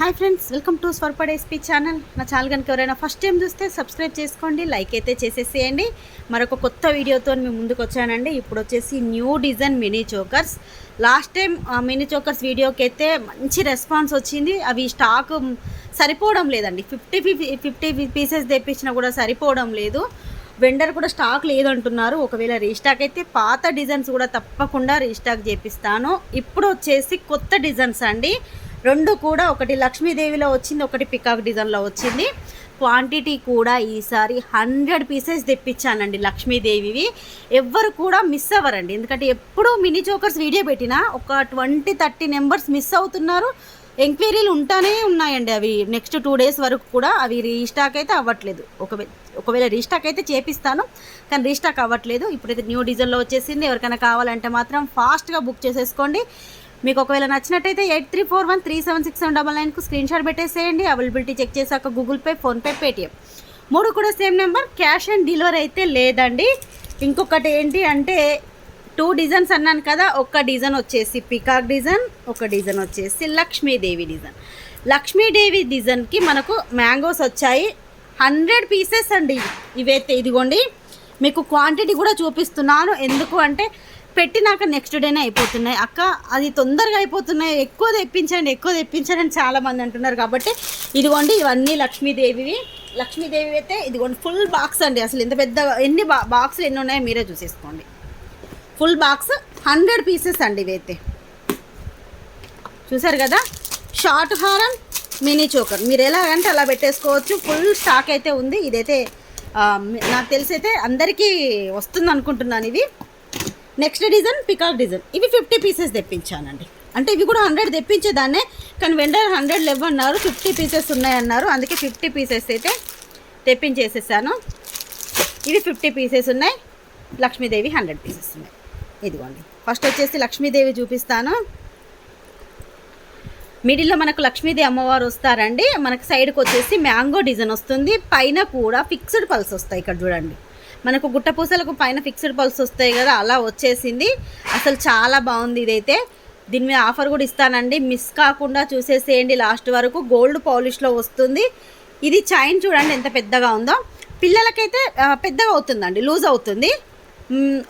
Hi friends welcome to స్వర్పడ్ SP channel. నా channel కనుక ఎవరైనా ఫస్ట్ టైం చూస్తే సబ్స్క్రైబ్ చేసుకోండి లైక్ అయితే చేసేసేయండి. మరొక కొత్త వీడియోతో మేము ముందుకు వచ్చానండి. ఇప్పుడు వచ్చేసి new design mini chokers. Last time mini chokers వీడియోకి అయితే మంచి రెస్పాన్స్ వచ్చింది. అవి స్టాక్ సరిపోవడం లేదండి. ఫిఫ్టీ ఫిఫ్టీ పీసెస్ తెప్పించినా కూడా సరిపోవడం లేదు. వెండర్ కూడా స్టాక్ లేదంటున్నారు. ఒకవేళ రీస్టాక్ అయితే పాత డిజైన్స్ కూడా తప్పకుండా రీస్టాక్ చేపిస్తాను. ఇప్పుడు వచ్చేసి కొత్త డిజైన్స్ అండి. రెండు కూడా ఒకటి లక్ష్మీదేవిలో వచ్చింది ఒకటి పికాక్ డిజైన్లో వచ్చింది. క్వాంటిటీ కూడా ఈసారి హండ్రెడ్ పీసెస్ తెప్పించానండి లక్ష్మీదేవివి. ఎవ్వరు కూడా మిస్ అవ్వరండి. ఎందుకంటే ఎప్పుడూ మినీ చోకర్స్ వీడియో పెట్టినా ఒక ట్వంటీ థర్టీ నెంబర్స్ మిస్ అవుతున్నారు. ఎంక్వైరీలు ఉంటానే ఉన్నాయండి అవి. నెక్స్ట్ టూ డేస్ వరకు కూడా అవి రీస్టాక్ అయితే అవ్వట్లేదు. ఒకవేళ ఒకవేళ రీస్టాక్ అయితే చేపిస్తాను కానీ రీస్టాక్ అవ్వట్లేదు. ఇప్పుడైతే న్యూ డీజిల్లో వచ్చేసింది. ఎవరికైనా కావాలంటే మాత్రం ఫాస్ట్గా బుక్ చేసేసుకోండి. మీకు ఒకవేళ నచ్చినట్టయితే eight three four one three seven six seven double నైన్కు screen shot పెట్టేసేయండి. అవైలబిలిటీ చెక్ చేశాక గూగుల్ పే ఫోన్పే పేటిఎం. మూడు కూడా same number cash on delivery అయితే లేదండి. ఇంకొకటి ఏంటి అంటే టూ డిజైన్స్ అన్నాను కదా ఒక డిజైన్ వచ్చేసి పికాక్ డిజైన్ ఒక డిజైన్ వచ్చేసి లక్ష్మీదేవి డిజైన్. లక్ష్మీదేవి డిజైన్కి మనకు మ్యాంగోస్ వచ్చాయి. హండ్రెడ్ పీసెస్ అండి ఇవైతే ఇదిగోండి. మీకు క్వాంటిటీ కూడా చూపిస్తున్నాను. ఎందుకు అంటే పెట్టినాక నెక్స్ట్ డేనే అయిపోతున్నాయి. అక్క అది తొందరగా అయిపోతున్నాయి. ఎక్కువ తెప్పించండి ఎక్కువ తెప్పించండి అని చాలామంది అంటున్నారు కాబట్టి ఇదిగోండి ఇవన్నీ లక్ష్మీదేవివి. లక్ష్మీదేవి అయితే ఇదిగోండి ఫుల్ బాక్స్ అండి. అసలు ఇంత పెద్ద ఎన్ని బా బాక్సులు ఎన్ని ఉన్నాయో మీరే చూసేసుకోండి. ఫుల్ బాక్స్ హండ్రెడ్ పీసెస్ అండి ఇవైతే. చూసారు కదా? షార్ట్ హారం మినీ చోకర్ మీరు ఎలాగంటే అలా పెట్టేసుకోవచ్చు. ఫుల్ స్టాక్ అయితే ఉంది. ఇదైతే నాకు తెలిసి అయితే అందరికీ వస్తుంది అనుకుంటున్నాను ఇది నెక్స్ట్ డిజైన్ పికాక్ డిజైన్. ఇవి ఫిఫ్టీ పీసెస్ తెప్పించానండి. అంటే ఇవి కూడా హండ్రెడ్ తెప్పించేదాన్నే కానీ వెండర్ హండ్రెడ్ లేవన్నారు ఫిఫ్టీ పీసెస్ ఉన్నాయన్నారు. అందుకే ఫిఫ్టీ పీసెస్ అయితే తెప్పించేసేసాను. ఇవి ఫిఫ్టీ పీసెస్ ఉన్నాయి. లక్ష్మీదేవి హండ్రెడ్ పీసెస్ ఉన్నాయి. ఇదిగోండి. ఫస్ట్ వచ్చేసి లక్ష్మీదేవి చూపిస్తాను. మిడిల్లో మనకు లక్ష్మీదేవి అమ్మవారు వస్తారండి. మనకు సైడ్కి వచ్చేసి మ్యాంగో డిజైన్ వస్తుంది. పైన కూడా ఫిక్స్డ్ పల్స్ వస్తాయి ఇక్కడ చూడండి. మనకు గుట్టపూసలకు పైన ఫిక్స్డ్ పల్స్ వస్తాయి కదా అలా వచ్చేసింది. అసలు చాలా బాగుంది ఇదైతే. దీని మీద ఆఫర్ కూడా ఇస్తానండి. మిస్ కాకుండా చూసేసేయండి లాస్ట్ వరకు. గోల్డ్ పాలిష్లో వస్తుంది. ఇది చైన్ చూడండి ఎంత పెద్దగా ఉందో. పిల్లలకైతే పెద్దగా అవుతుందండి లూజ్ అవుతుంది.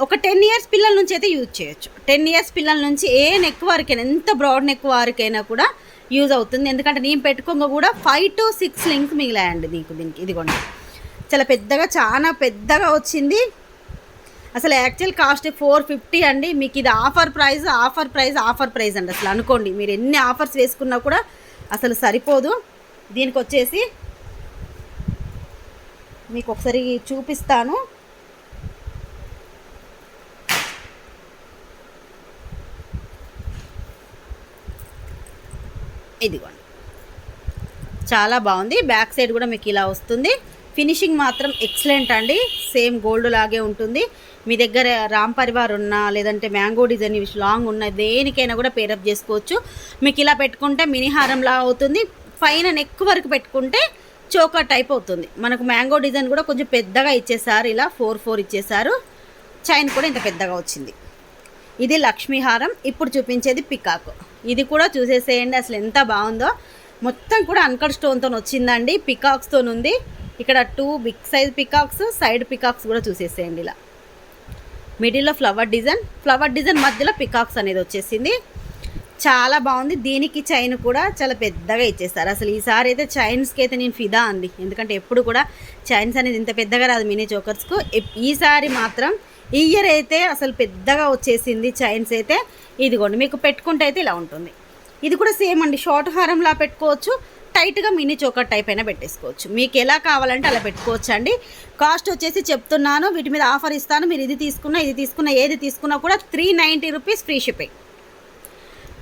ఒక టెన్ ఇయర్స్ పిల్లల నుంచి అయితే యూజ్ చేయొచ్చు. టెన్ ఇయర్స్ పిల్లల నుంచి ఏ నెక్ వారికైనా ఎంత బ్రాడ్ నెక్ వారికైనా కూడా యూజ్ అవుతుంది. ఎందుకంటే నేను పెట్టుకోగా కూడా ఫైవ్ టు సిక్స్ లింక్ మిగిలాయండి నీకు దీనికి. ఇదిగోండి. చాలా పెద్దగా చాలా పెద్దగా వచ్చింది. అసలు యాక్చువల్ కాస్ట్ ఫోర్ ఫిఫ్టీ అండి. మీకు ఇది offer price offer price offer price అండి అసలు. అనుకోండి మీరు ఎన్ని ఆఫర్స్ వేసుకున్నా కూడా అసలు సరిపోదు. దీనికి వచ్చేసి మీకు ఒకసారి చూపిస్తాను. ఇదిగోండి. చాలా బాగుంది. బ్యాక్ సైడ్ కూడా మీకు ఇలా వస్తుంది. ఫినిషింగ్ మాత్రం ఎక్సలెంట్ అండి. సేమ్ గోల్డ్ లాగే ఉంటుంది. మీ దగ్గర రామ్ పరివార్ ఉన్నా లేదంటే మ్యాంగో డిజైన్ ఇవి లాంగ్ ఉన్న దేనికైనా కూడా పేరప్ చేసుకోవచ్చు. మీకు ఇలా పెట్టుకుంటే మినీహారంలా అవుతుంది. పైన నెక్ వరకు పెట్టుకుంటే చోకా టైప్ అవుతుంది. మనకు మ్యాంగో డిజైన్ కూడా కొంచెం పెద్దగా ఇచ్చేసారు. ఇలా ఫోర్ ఫోర్ ఇచ్చేసారు. చైన్ కూడా ఇంత పెద్దగా వచ్చింది. ఇది లక్ష్మీహారం ఇప్పుడు చూపించేది పికాక్. ఇది కూడా చూసేసేయండి. అసలు ఎంత బాగుందో. మొత్తం కూడా అన్కట్ స్టోన్తో వచ్చిందండి. పికాక్స్తో ఉంది ఇక్కడ two big size peacocks side peacocks కూడా చూసేసేయండి ఇలా. మిడిల్లో ఫ్లవర్ డిజైన్ ఫ్లవర్ డిజైన్ మధ్యలో పికాక్స్ అనేది వచ్చేసింది. చాలా బాగుంది. దీనికి చైన్ కూడా చాలా పెద్దగా ఇచ్చేస్తారు అసలు ఈసారి అయితే చైన్స్కి అయితే నేను ఫిదా అండి. ఎందుకంటే ఎప్పుడు కూడా చైన్స్ అనేది ఇంత పెద్దగా రాదు మినీ చోకర్స్కు ఈసారి మాత్రం ఈ ఇయర్ అయితే అసలు పెద్దగా వచ్చేసింది చైన్స్ అయితే. ఇదిగోండి మీకు పెట్టుకుంటే అయితే ఇలా ఉంటుంది. ఇది కూడా సేమ్ అండి. షార్ట్ హారంలా పెట్టుకోవచ్చు. టైట్గా మినీ చోకర్ టైప్ అయినా పెట్టేసుకోవచ్చు. మీకు ఎలా కావాలంటే అలా పెట్టుకోవచ్చు అండి కాస్ట్ వచ్చేసి చెప్తున్నాను వీటి మీద ఆఫర్ ఇస్తాను. మీరు ఇది తీసుకున్నా ఇది తీసుకున్నా ఏది తీసుకున్నా కూడా three ninety rupees free shipping.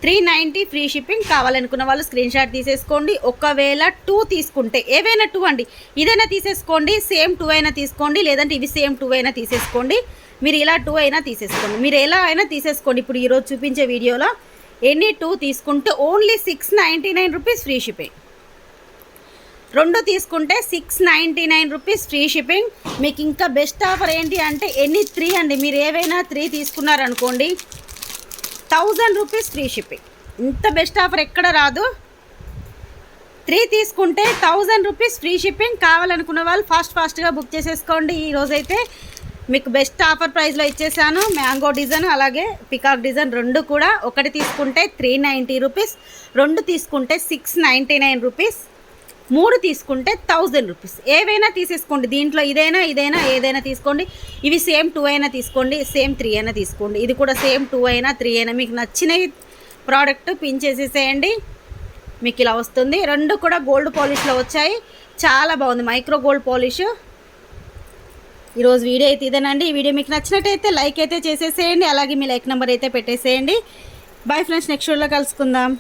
Three ninety free shipping కావాలనుకున్న వాళ్ళు స్క్రీన్ షాట్ తీసేసుకోండి. ఒకవేళ టూ తీసుకుంటే ఏవైనా టూ అండి. ఇదైనా తీసేసుకోండి సేమ్ టూ అయినా తీసుకోండి లేదంటే ఇవి సేమ్ టూ అయినా తీసేసుకోండి. మీరు ఇలా టూ అయినా తీసేసుకోండి. మీరు ఎలా అయినా తీసేసుకోండి. ఇప్పుడు ఈరోజు చూపించే వీడియోలో ఎనీ టూ తీసుకుంటే only six ninety nine rupees free shipping. రెండు తీసుకుంటే six ninety nine rupees free shipping మీకు ఇంకా బెస్ట్ ఆఫర్ ఏంటి అంటే ఎనీ త్రీ అండి? మీరు ఏవైనా త్రీ తీసుకున్నారనుకోండి థౌజండ్ రూపీస్ ఫ్రీ షిప్పింగ్ ఇంత బెస్ట్ ఆఫర్ ఎక్కడ రాదు? త్రీ తీసుకుంటే థౌజండ్ రూపీస్ ఫ్రీ షిప్పింగ్ కావాలనుకున్న వాళ్ళు ఫాస్ట్ ఫాస్ట్గా బుక్ చేసేసుకోండి. ఈ రోజైతే మీకు బెస్ట్ ఆఫర్ ప్రైస్లో ఇచ్చేసాను. మ్యాంగో డిజైన్ అలాగే పికాక్ డిజైన్ రెండు కూడా. ఒకటి తీసుకుంటే త్రీ నైంటీ రూపీస్ రెండు తీసుకుంటే సిక్స్ నైంటీ నైన్ రూపీస్ మూడు తీసుకుంటే థౌజండ్ రూపీస్. ఏవైనా తీసేసుకోండి. దీంట్లో ఇదైనా ఇదైనా ఏదైనా తీసుకోండి. ఇవి సేమ్ టూ అయినా తీసుకోండి. సేమ్ త్రీ అయినా తీసుకోండి. ఇది కూడా సేమ్ టూ అయినా త్రీ అయినా. మీకు నచ్చిన ప్రోడక్ట్ పిన్ చేసేసేయండి. మీకు ఇలా వస్తుంది. రెండు కూడా గోల్డ్ పాలిష్లో వచ్చాయి. చాలా బాగుంది. Micro gold polish. ఈరోజు వీడియో అయితే ఇదేనండి. ఈ వీడియో మీకు నచ్చినట్టయితే లైక్ అయితే చేసేసేయండి. అలాగే మీ లైక్ నెంబర్ అయితే పెట్టేసేయండి. Bye friends. నెక్స్ట్ షోలో కలుసుకుందాం.